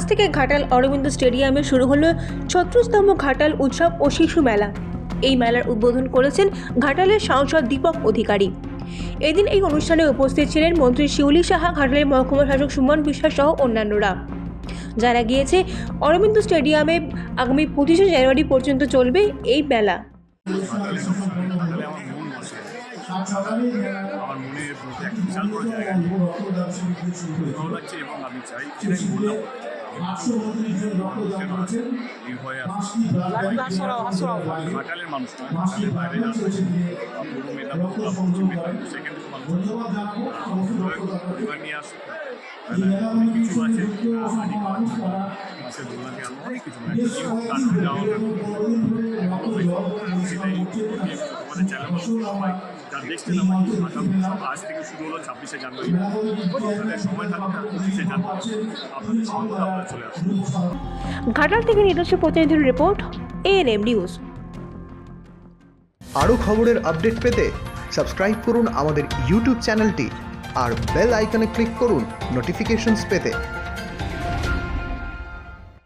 আজ থেকে ঘাটাল অরবিন্দ স্টেডিয়ামে শুরু হলো ছত্রিশতম ঘাটাল উৎসব ও শিশু মেলা। এই মেলার উদ্বোধন করেছেন ঘাটালের সাংসদ দীপক অধিকারী। এদিন এই অনুষ্ঠানে উপস্থিত ছিলেন মন্ত্রী শিউলি সাহা, ঘাটালের মহকুমা শাসক সুমন বিশ্বাস সহ অন্যান্যরা। যারা গিয়েছে, অরবিন্দ স্টেডিয়ামে আগামী পঁচিশে জানুয়ারি পর্যন্ত চলবে এই মেলা। আমার মন একটা বিশাল বড় জায়গা ভালো লাগছে এবং আমি চাই সেটাই বললাম নির্ভয়ে ঘাটালের মানুষ নয় ঘাটালের মানুষ। মানে সেটাই তোমাদের চ্যানেল সবাই যারা দেখছেন আমার আগামী আজ থেকে শুরু হলো ছাব্বিশে জানুয়ারি। আপনাদের সময় থাকবে পঁচিশে জানুয়ারি। আপনাদের মতো আপনারা চলে আসুন ঘাটাল থেকে নিজস্ব প্রতিনিধির রিপোর্ট এএনএম নিউজ। আরও খবরের আপডেট পেতে সাবস্ক্রাইব করুন আমাদের ইউটিউব চ্যানেলটি আর বেল আইকনে ক্লিক করুন নোটিফিকেশনস পেতে।